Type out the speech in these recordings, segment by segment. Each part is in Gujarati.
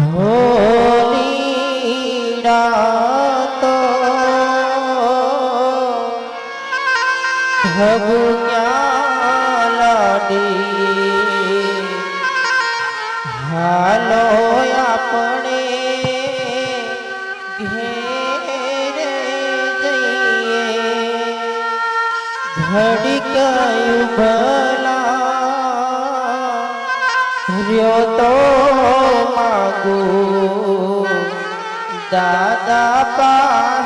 ઢોલી રાતો હગુ ક્યાં લાડી હાલો આપણે ઘેર જઈએ ઘડી ભલા રહ્યો તો গো দাদা পা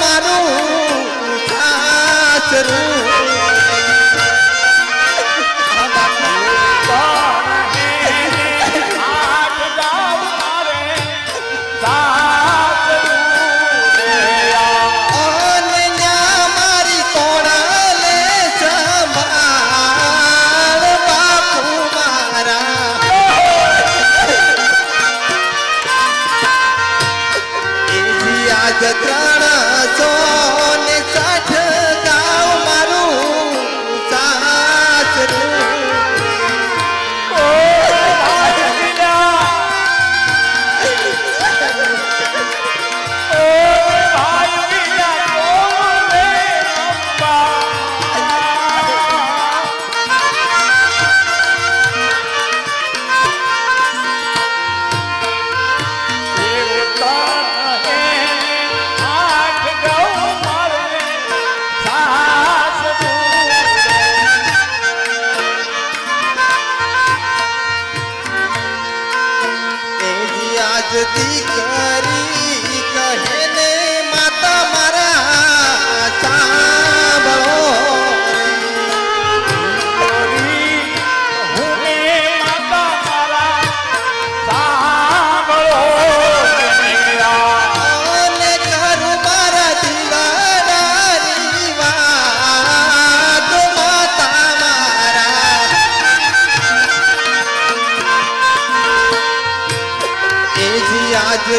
મારું ખાસ રૂ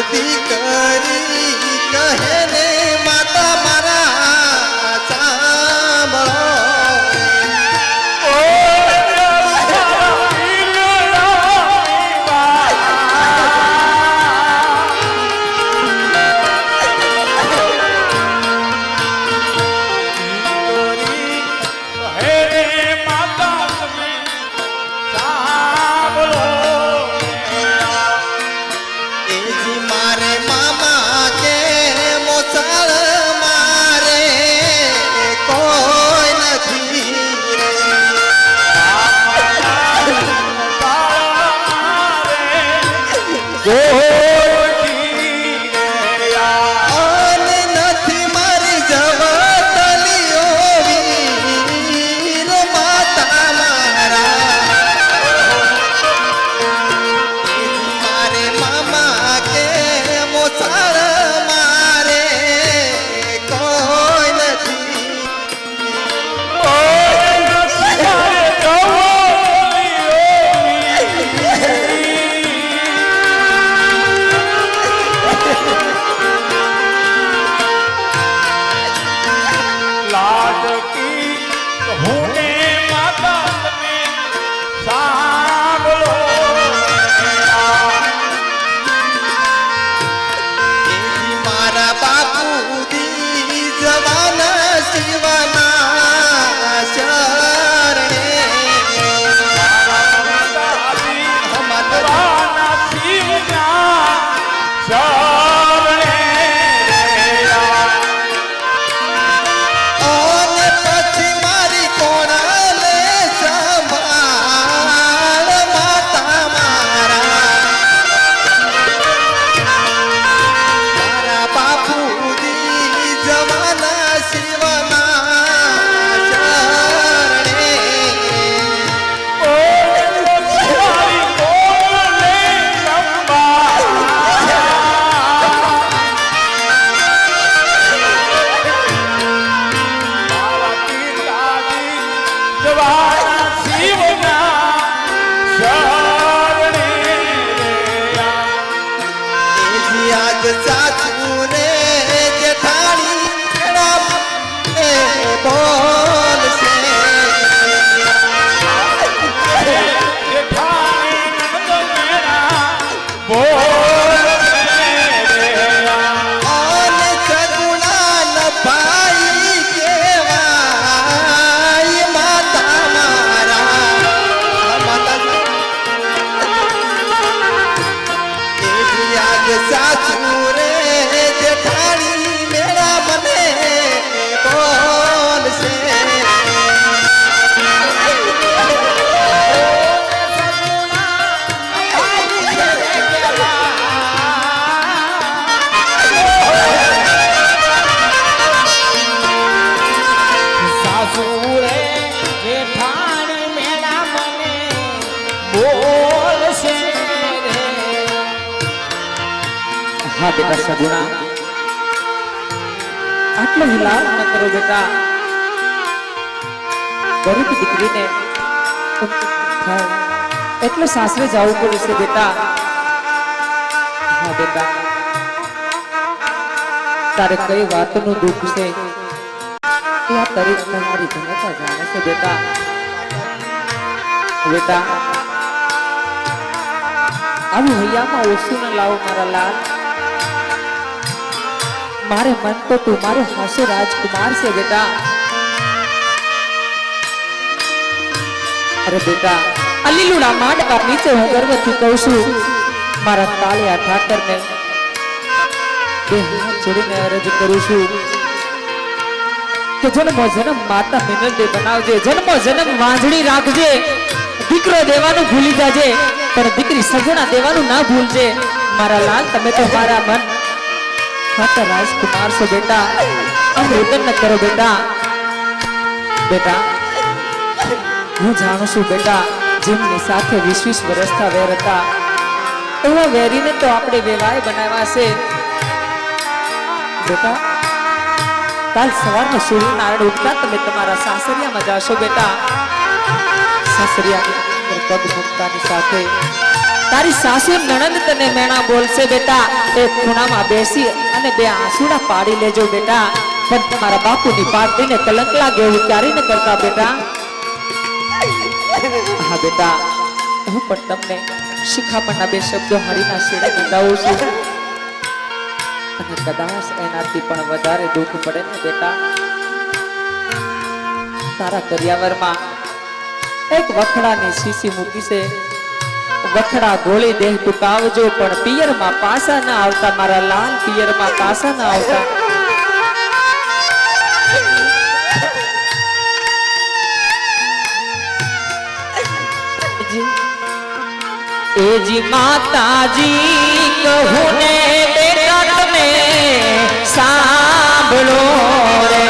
દીકરી ન બેટા ગરીબ દીકરીને એટલે સાસરે જવું પડશે બેટા. હા બેટા. તારે કઈ વાતનું દુઃખ છે? એ આ તારી તમારી જનતા જાણે બેટા. બેટા. આવું હૈયામાં ઓછું ન લાવો મારા લાલ. મારે મન તો તું મારો હાસ્ય રાજકુમાર છે બેટા. અરે બેટા અલીલુડા માંડવા નીચે હું ગર્વથી કહું છું, મારા તાળિયા ઠાકરને બે જોડીને અરજ કરું છું કે જન્મો જન્મ માતા મિનલ બનાવજે, જન્મો જન્મ વાંજણી રાખજે, દીકરો દેવાનું ભૂલી જાજે, પણ દીકરી સગુણા દેવાનું ના ભૂલજે. મારા લાલ, તમે તો મારા મન માતા રાજકુમાર છો બેટા, અમૃતન ન કરો બેટા. બેટા, હું જાણું છું બેટા, જેમની સાથે વીસ વીસ વર્ષના વેર હતા. એવા વેરીને તો આપણે વેવાય બનાવ્યા છે. બેટા, કાલ સવારમાં સૂર્યનારાયણ ઉગતા તમે તમારા સાસરિયામાં જાશો બેટા. સાસરિયા પગ મૂકતાની સાથે. તારી સાસુ નણંદ તને મેણા બોલશે બેટા. એ ખૂણામાં બેસી અને બે આંસુડા પાડી લેજો બેટા. પણ તમારા બાપુની પાર્ટીને કલંક લાગે એવું ક્યારેય ન કરતા બેટા. હા બેટા, હું પણ તમને શિખામણના બે શબ્દો હરીના શેડે બતાવું છું. અને કદાચ એનાથી પણ વધારે દુઃખ પડે ને બેટા. તારા કરિયાવરમાં એક વખડાની શીશી મૂકી છે. વખડા ગોળી દેહ ટુકાવજો, પણ પિયરમાં પાસા ના આવતા, મારા લાલ પિયરમાં પાસા ના આવતા. એ જી માતાજી કહું ને બેટા, તમે સાંભળો રે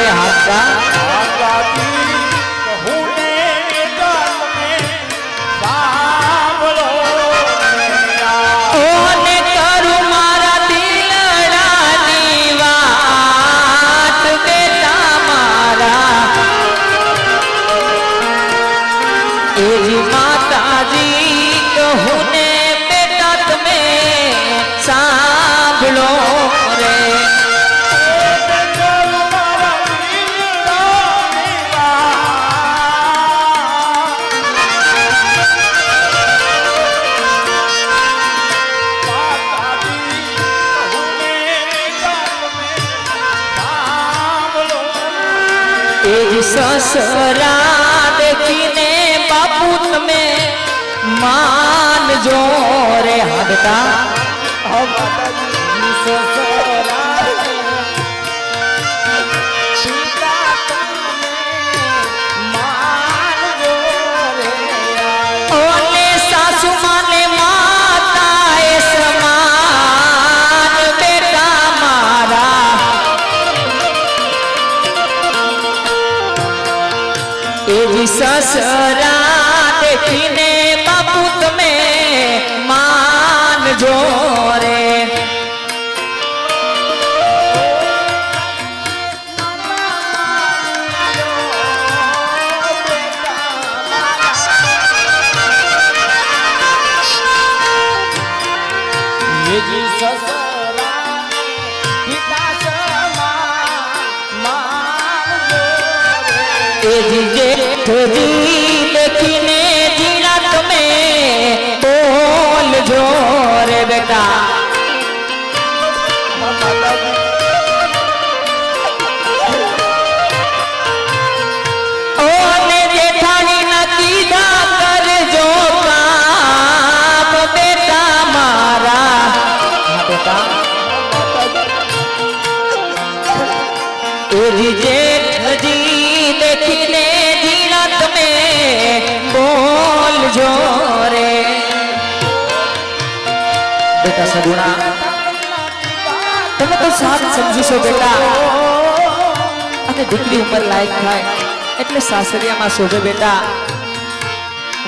સસરા દેખીને બાપુ તમે માનજો રે હાડતા. એવી સસરા દેખીને બાપુ તમે માનજો રે Tadi સગુણા તમે તો સાથ સમજીશો બેટા। અને દીકરી ઉંમર લાયક થાય, એટલે સાસરિયામાં શોભે બેટા।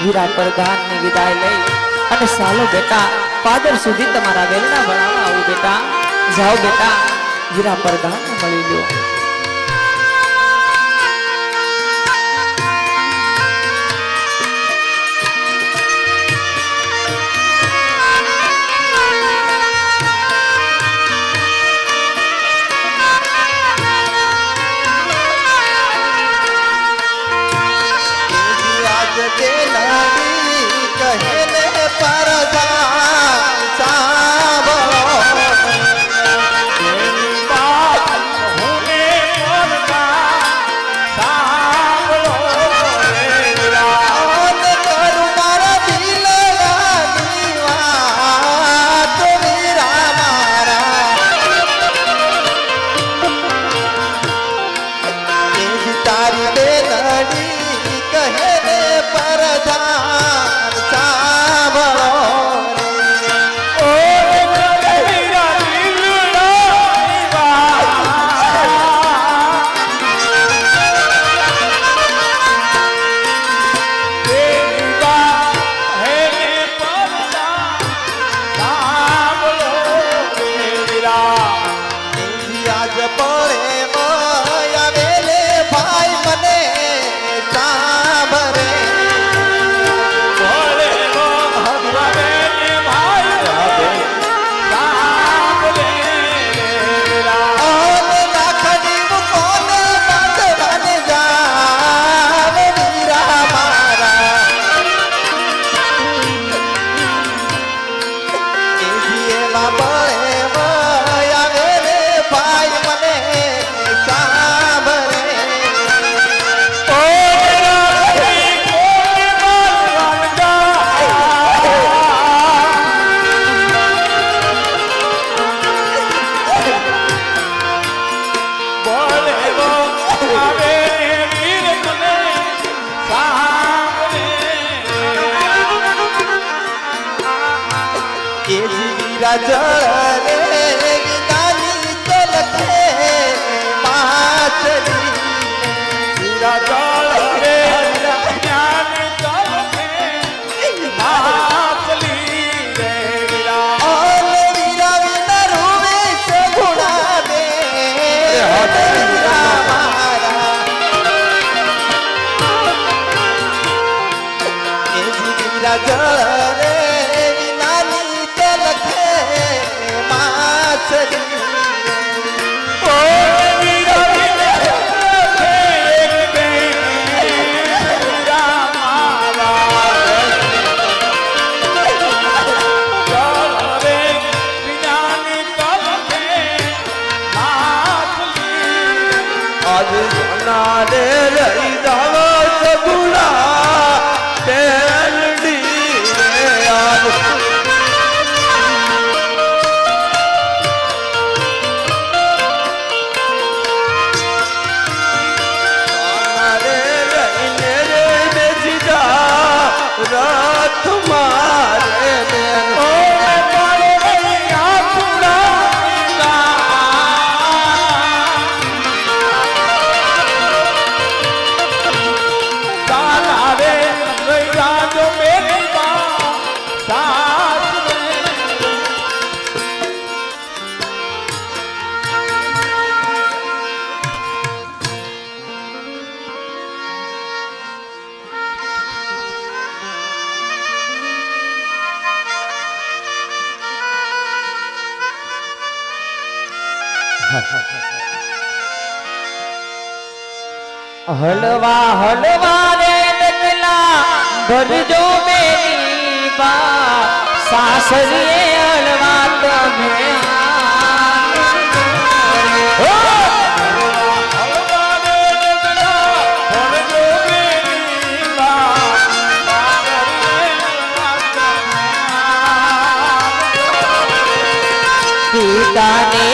વીરા પ્રધાનની વિદાય લઈ અને સાલો બેટા, પાદર સુધી તમારા વેલના વળામાં આવું બેટા। જાઓ બેટા વીરા પ્રધાનને મળી લ્યો। ભરજો મેરી બા સાસરીએ હલવા તમે પિતાને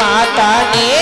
માતાને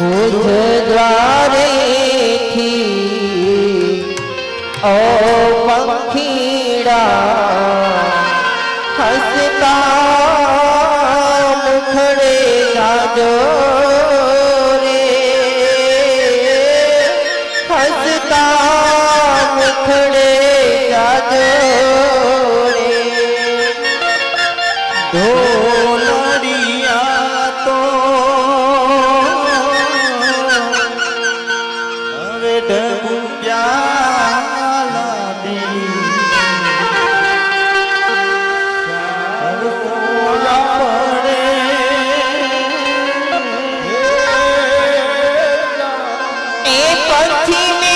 મુજ દ્વારેથી ઓ પંખીડા હસતા મુખડે જાજો રે. હસતા મુખડે જાજો રે King